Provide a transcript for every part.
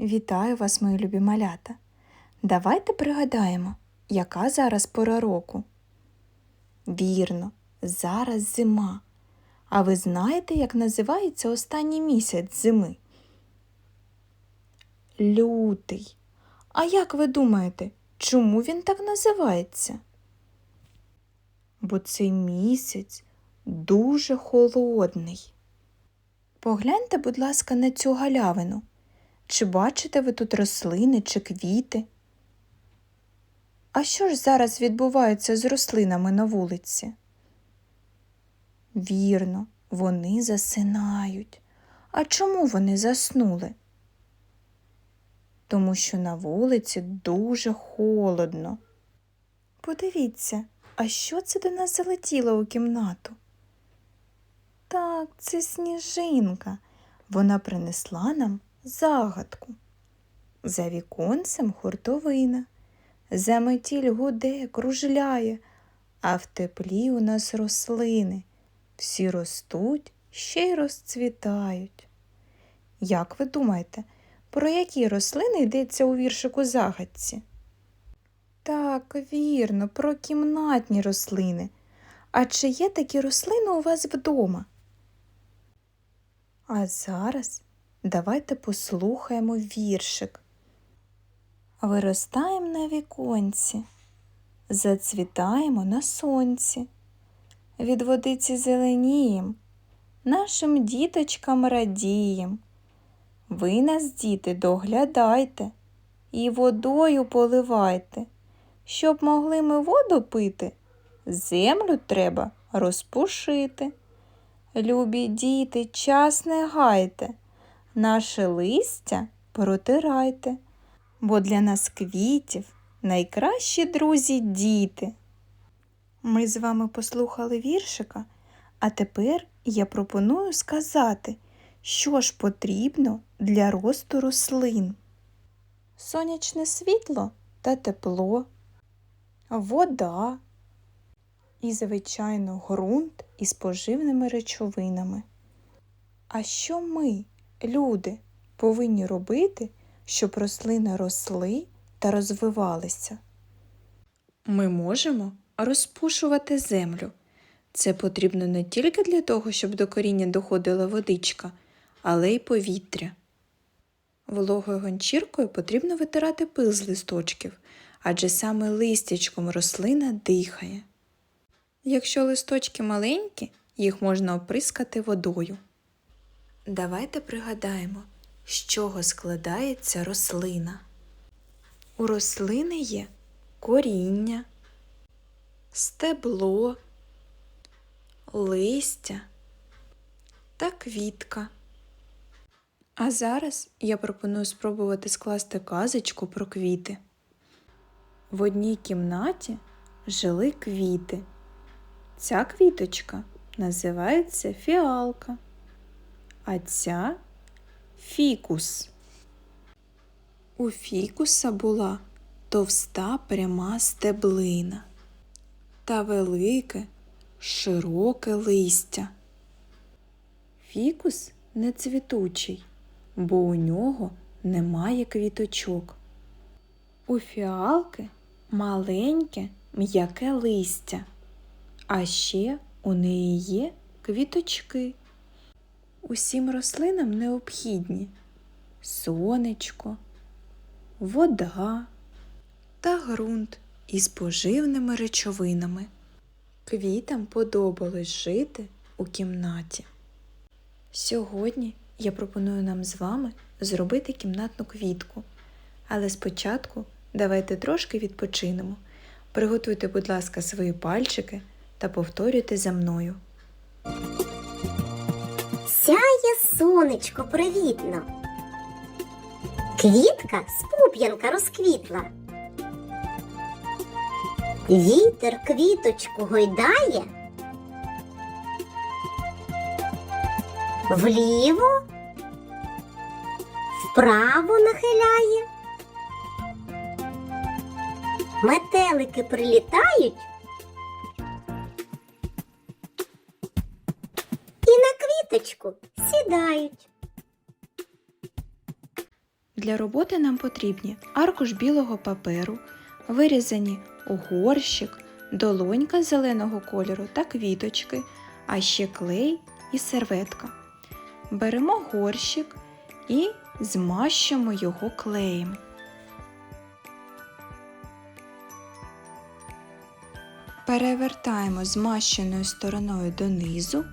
Вітаю вас, мої любі малята. Давайте пригадаємо, яка зараз пора року. Вірно, зараз зима. А ви знаєте, як називається останній місяць зими? Лютий. А як ви думаєте, чому він так називається? Бо цей місяць дуже холодний. Погляньте, будь ласка, на цю галявину. Чи бачите ви тут рослини чи квіти? А що ж зараз відбувається з рослинами на вулиці? Вірно, вони засинають. А чому вони заснули? Тому що на вулиці дуже холодно. Подивіться, а що це до нас залетіло у кімнату? Так, це сніжинка. Вона принесла нам загадку. За віконцем хуртовина, за метіль гуде, кружляє, а в теплі у нас рослини. Всі ростуть, ще й розцвітають. Як ви думаєте, про які рослини йдеться у віршику загадці? Так, вірно, про кімнатні рослини. А чи є такі рослини у вас вдома? А зараз давайте послухаємо віршик. Виростаємо на віконці, зацвітаємо на сонці, від водиці зеленієм, нашим діточкам радієм. Ви нас, діти, доглядайте і водою поливайте. Щоб могли ми воду пити, землю треба розпушити. Любі діти, час не гайте, наше листя протирайте, бо для нас квітів найкращі друзі діти. Ми з вами послухали віршика, а тепер я пропоную сказати, що ж потрібно для росту рослин. Сонячне світло та тепло, вода і, звичайно, ґрунт із поживними речовинами. А що ми, люди, повинні робити, щоб рослини росли та розвивалися? Ми можемо розпушувати землю. Це потрібно не тільки для того, щоб до коріння доходила водичка, але й повітря. Вологою гончіркою потрібно витирати пил з листочків, адже саме листячком рослина дихає. Якщо листочки маленькі, їх можна оприскати водою. Давайте пригадаємо, з чого складається рослина. У рослини є коріння, стебло, листя та квітка. А зараз я пропоную спробувати скласти казочку про квіти. В одній кімнаті жили квіти. Ця квіточка називається фіалка, а ця фікус. У фікуса була товста пряма стеблина та велике широке листя. Фікус не цвітучий, бо у нього немає квіточок. У фіалки маленьке м'яке листя, а ще у неї є квіточки. Усім рослинам необхідні сонечко, вода та ґрунт із поживними речовинами. Квітам подобалось жити у кімнаті. Сьогодні я пропоную нам з вами зробити кімнатну квітку, але спочатку давайте трошки відпочинемо. Приготуйте, будь ласка, свої пальчики та повторюйте за мною. Сонечко привітно. Квітка з пуп'янка розквітла. Вітер квіточку гойдає. Вліво, вправо нахиляє. Метелики прилітають. Квіточку сідають. Для роботи нам потрібні аркуш білого паперу, вирізані горщик, долонька зеленого кольору та квіточки, а ще клей і серветка. Беремо горщик і змащуємо його клеєм. Перевертаємо змащеною стороною донизу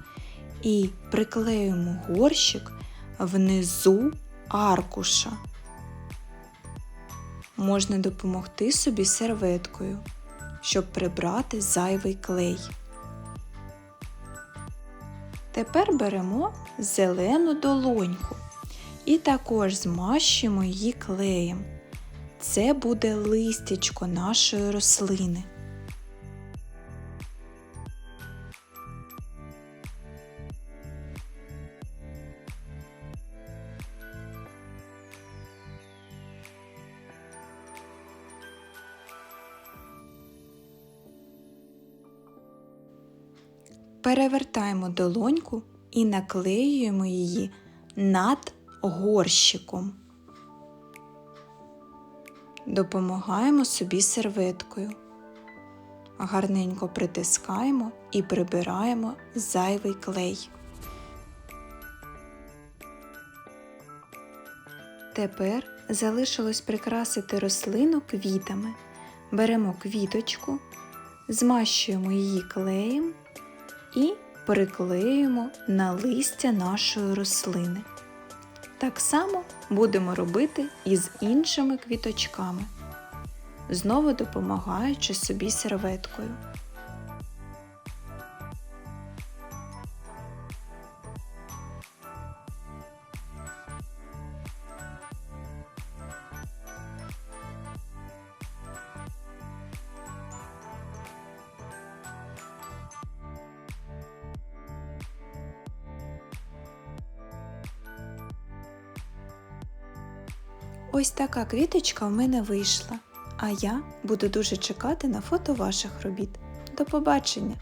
і приклеюємо горщик внизу аркуша. Можна допомогти собі серветкою, щоб прибрати зайвий клей. Тепер беремо зелену долоньку і також змащуємо її клеєм. Це буде листячко нашої рослини. Перевертаємо долоньку і наклеюємо її над горщиком. Допомагаємо собі серветкою. Гарненько притискаємо і прибираємо зайвий клей. Тепер залишилось прикрасити рослину квітами. Беремо квіточку, змащуємо її клеєм і приклеюємо на листя нашої рослини. Так само будемо робити і з іншими квіточками, знову допомагаючи собі серветкою. Ось така квіточка в мене вийшла, а я буду дуже чекати на фото ваших робіт. До побачення!